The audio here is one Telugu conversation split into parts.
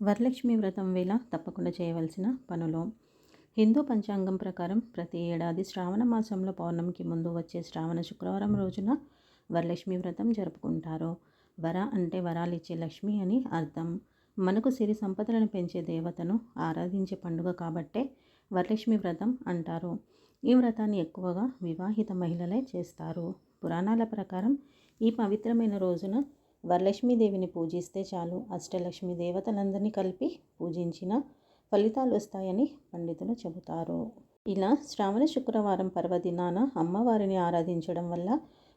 వరలక్ష్మి వ్రతం వేళ తప్పకుండా చేయవలసిన పనులు. హిందూ పంచాంగం ప్రకారం ప్రతి ఏడాది శ్రావణ మాసంలో పౌర్ణమికి ముందు వచ్చే శ్రావణ శుక్రవారం రోజున వరలక్ష్మి వ్రతం జరుపుకుంటారు. వర అంటే వరాలు ఇచ్చే లక్ష్మి అని అర్థం. మనకు సిరి సంపదలను పెంచే దేవతను ఆరాధించే పండుగ కాబట్టే వరలక్ష్మి వ్రతం అంటారు. ఈ వ్రతాన్ని ఎక్కువగా వివాహిత మహిళలే చేస్తారు. పురాణాల ప్రకారం ఈ పవిత్రమైన రోజున వరలక్ష్మీదేవిని పూజిస్తే చాలు. అష్టలక్ష్మి దేవతలందరినీ కలిపి పూజించిన ఫలితాలు వస్తాయని పండితులు చెబుతారు. ఇలా శ్రావణ శుక్రవారం పర్వదినాన అమ్మవారిని ఆరాధించడం వల్ల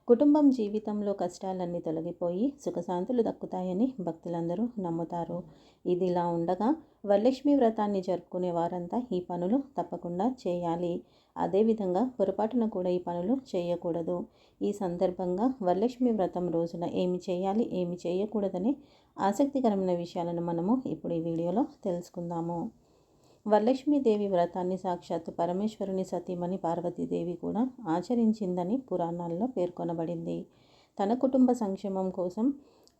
కుటుంబం జీవితంలో కష్టాలన్నీ తొలగిపోయి సుఖశాంతులు దక్కుతాయని భక్తులందరూ నమ్ముతారు. ఇది ఇలా ఉండగా వరలక్ష్మి వ్రతాన్ని జరుపుకునే వారంతా ఈ పనులు తప్పకుండా చేయాలి. అదేవిధంగా పొరపాటున కూడా ఈ పనులు చేయకూడదు. ఈ సందర్భంగా వరలక్ష్మి వ్రతం రోజున ఏమి చేయాలి ఏమి చేయకూడదని ఆసక్తికరమైన విషయాలను మనము ఇప్పుడు ఈ వీడియోలో తెలుసుకుందాము. వరలక్ష్మీదేవి వ్రతాన్ని సాక్షాత్తు పరమేశ్వరుని సతీమణి పార్వతీదేవి కూడా ఆచరించిందని పురాణాల్లో పేర్కొనబడింది. తన కుటుంబ సంక్షేమం కోసం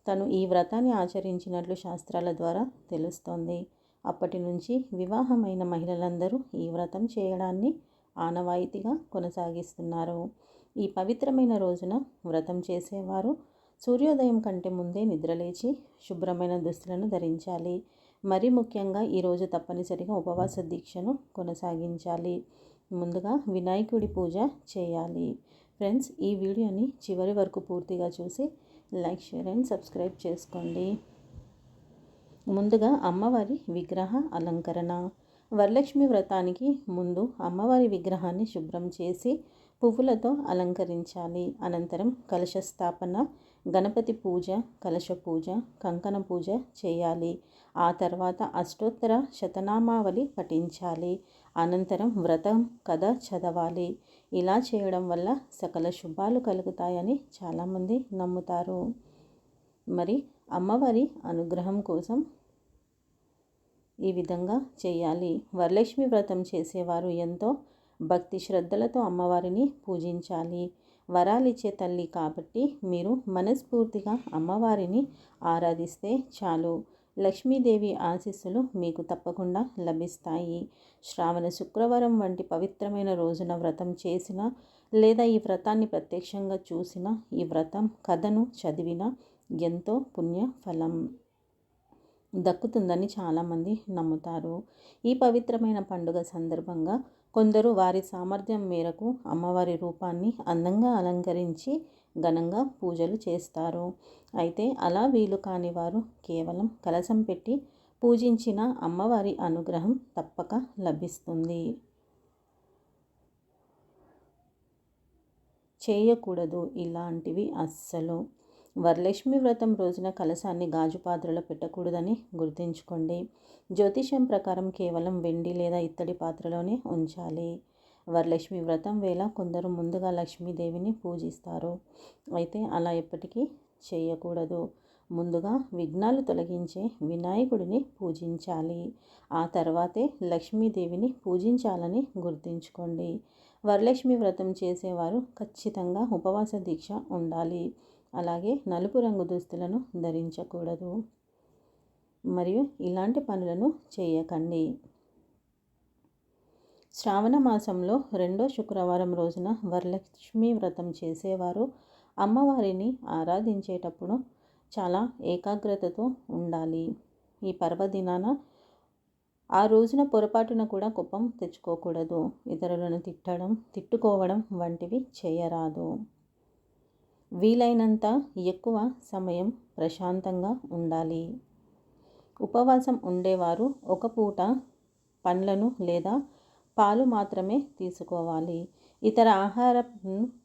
తను ఈ వ్రతాన్ని ఆచరించినట్లు శాస్త్రాల ద్వారా తెలుస్తోంది. అప్పటి నుంచి వివాహమైన మహిళలందరూ ఈ వ్రతం చేయడాన్ని ఆనవాయితీగా కొనసాగిస్తున్నారు. ఈ పవిత్రమైన రోజున వ్రతం చేసేవారు సూర్యోదయం కంటే ముందే నిద్రలేచి శుభ్రమైన దుస్తులను ధరించాలి. మరి ముఖ్యంగా ఈరోజు తప్పనిసరిగా ఉపవాస దీక్షను కొనసాగించాలి. ముందుగా వినాయకుడి పూజ చేయాలి. ఫ్రెండ్స్ ఈ వీడియోని చివరి వరకు పూర్తిగా చూసి లైక్ షేర్ అండ్ సబ్స్క్రైబ్ చేసుకోండి. ముందుగా అమ్మవారి విగ్రహ అలంకరణ. వరలక్ష్మి వ్రతానికి ముందు అమ్మవారి విగ్రహాన్ని శుభ్రం చేసి పువ్వులతో అలంకరించాలి. అనంతరం కలశ స్థాపన గణపతి పూజ కలశ పూజ కంకణ పూజ చేయాలి. ఆ తర్వాత అష్టోత్తర శతనామావళి పఠించాలి. అనంతరం వ్రతం కథ చదవాలి. ఇలా చేయడం వల్ల సకల శుభాలు కలుగుతాయని చాలామంది నమ్ముతారు. మరి అమ్మవారి అనుగ్రహం కోసం ఈ విధంగా చేయాలి. వరలక్ష్మి వ్రతం చేసేవారు ఎంతో భక్తి శ్రద్ధలతో అమ్మవారిని పూజించాలి. వరాలిచ్చే తల్లి కాబట్టి మీరు మనస్ఫూర్తిగా అమ్మవారిని ఆరాధిస్తే చాలు. లక్ష్మీదేవి ఆశీస్సులు మీకు తప్పకుండా లభిస్తాయి. శ్రావణ శుక్రవారం వంటి పవిత్రమైన రోజున వ్రతం చేసిన లేదా ఈ వ్రతాన్ని ప్రత్యక్షంగా చూసిన ఈ వ్రతం కథను చదివిన ఎంతో పుణ్య ఫలం దక్కుతుందని చాలామంది నమ్ముతారు. ఈ పవిత్రమైన పండుగ సందర్భంగా కొందరు వారి సామర్థ్యం మేరకు అమ్మవారి రూపాన్ని అందంగా అలంకరించి ఘనంగా పూజలు చేస్తారు. అయితే అలా వీలు కాని వారు కేవలం కలసం పెట్టి పూజించిన అమ్మవారి అనుగ్రహం తప్పక లభిస్తుంది. చేయకూడదు ఇలాంటివి అస్సలు. వరలక్ష్మి వ్రతం రోజున కలశాన్ని గాజు పాత్రలో పెట్టకూడదని గుర్తుంచుకోండి. జ్యోతిష్యం ప్రకారం కేవలం వెండి లేదా ఇత్తడి పాత్రలోనే ఉంచాలి. వరలక్ష్మి వ్రతం వేళ కొందరు ముందుగా లక్ష్మీదేవిని పూజిస్తారు. అయితే అలా ఎప్పటికీ చేయకూడదు. ముందుగా విఘ్నాలు తొలగించే వినాయకుడిని పూజించాలి. ఆ తర్వాతే లక్ష్మీదేవిని పూజించాలని గుర్తుంచుకోండి. వరలక్ష్మి వ్రతం చేసేవారు ఖచ్చితంగా ఉపవాస దీక్ష ఉండాలి. అలాగే నలుపు రంగు దుస్తులను ధరించకూడదు. మరియు ఇలాంటి పనులను చేయకండి. శ్రావణ మాసంలో రెండో శుక్రవారం రోజున వరలక్ష్మి వ్రతం చేసేవారు అమ్మవారిని ఆరాధించేటప్పుడు చాలా ఏకాగ్రతతో ఉండాలి. ఈ పర్వదినాన ఆ రోజున పొరపాటున కూడా కుప్పం తెచ్చుకోకూడదు. ఇతరులను తిట్టడం తిట్టుకోవడం వంటివి చేయరాదు. వీలైనంత ఎక్కువ సమయం ప్రశాంతంగా ఉండాలి. ఉపవాసం ఉండేవారు ఒక పూట పండ్లను లేదా పాలు మాత్రమే తీసుకోవాలి. ఇతర ఆహారం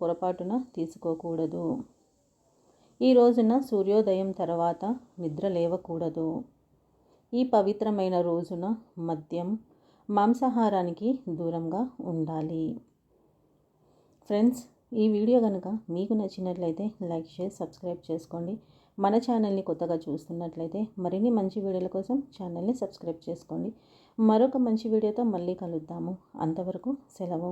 పొరపాటున తీసుకోకూడదు. ఈ రోజున సూర్యోదయం తర్వాత నిద్ర లేవకూడదు. ఈ పవిత్రమైన రోజున మద్యం మాంసాహారానికి దూరంగా ఉండాలి. ఫ్రెండ్స్ ఈ వీడియో కనుక మీకు నచ్చినట్లయితే లైక్ షేర్ సబ్స్క్రైబ్ చేసుకోండి. మన ఛానల్ని కొత్తగా చూస్తున్నట్లయితే మరిన్ని మంచి వీడియోల కోసం ఛానల్ని సబ్స్క్రైబ్ చేసుకోండి. మరొక మంచి వీడియోతో మళ్ళీ కలుద్దాము. అంతవరకు సెలవు.